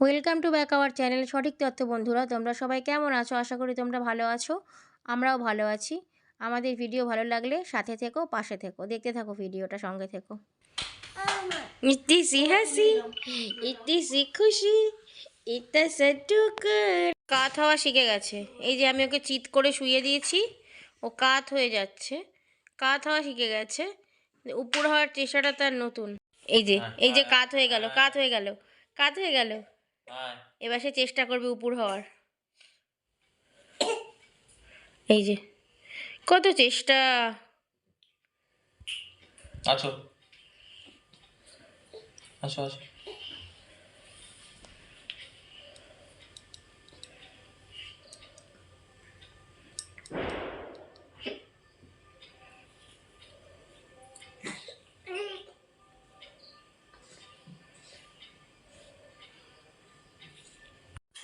Welcome to back our channel সঠিক তথ্য বন্ধুরা, তোমরা সবাই কেমন আছো? আশা করি তোমরা ভালো আছো, আমরাও ভালো আছি। আমাদের ভিডিও ভালো লাগলে সাথে থেকো, পাশে থেকো, দেখতে থাকো ভিডিওটা সঙ্গে থেকো। খুশি কাত হওয়া শিখে গেছে। এই যে আমি ওকে চিৎ করে শুয়ে দিয়েছি, ও কাত হয়ে যাচ্ছে। কাত হওয়া শিখে গেছে। উপর হওয়ার চেষ্টাটা তার নতুন। এই যে এই যে কাত হয়ে গেল, কাত হয়ে গেল, কাত হয়ে গেল। এবার সে চেষ্টা করবে উপর হওয়ার। এই যে কত চেষ্টা। আছো। আছো আসো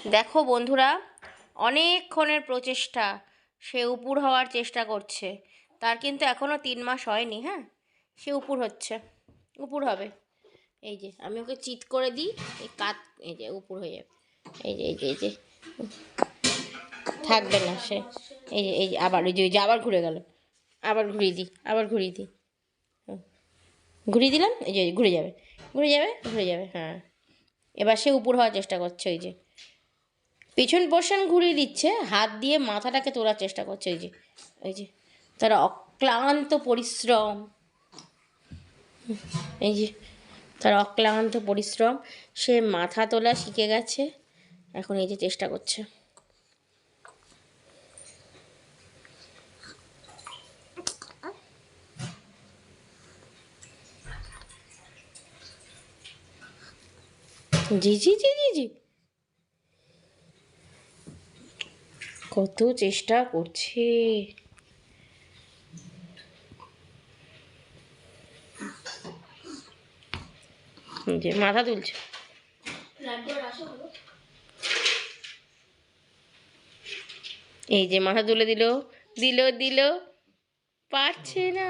দেখো বন্ধুরা অনেকক্ষণের প্রচেষ্টা সে উপুর হওয়ার চেষ্টা করছে তার কিন্তু এখনও তিন মাস হয়নি হ্যাঁ সে উপুর হচ্ছে উপুর হবে এই যে আমি ওকে চিৎ করে দিই এই কাত এই যে উপুর হয়ে যাবে এই যে এই যে এই যে থাকবে না সে এই যে এই যে আবার ওই যে ওই যে আবার ঘুরে গেল আবার ঘুরিয়ে দিই আবার ঘুরিয়ে দিই। ঘুরিয়ে দিলাম এই যে ঘুরে যাবে ঘুরে যাবে ঘুরে যাবে হ্যাঁ এবার সে উপর হওয়ার চেষ্টা করছে ওই যে পেছন পোর্শন ঘুরিয়ে দিচ্ছে, হাত দিয়ে মাথাটাকে তোলার চেষ্টা করছে, এই যে এই যে, তার অক্লান্ত পরিশ্রম। এই যে, তার অক্লান্ত পরিশ্রম, সে মাথা তোলা শিখে গেছে, এখন এই যে চেষ্টা করছে। জি জি জি জি জি। কত চেষ্টা করছে। যে মাথা তুলছে। এই যে মাথা তুলে দিল দিল দিল, পারছে না।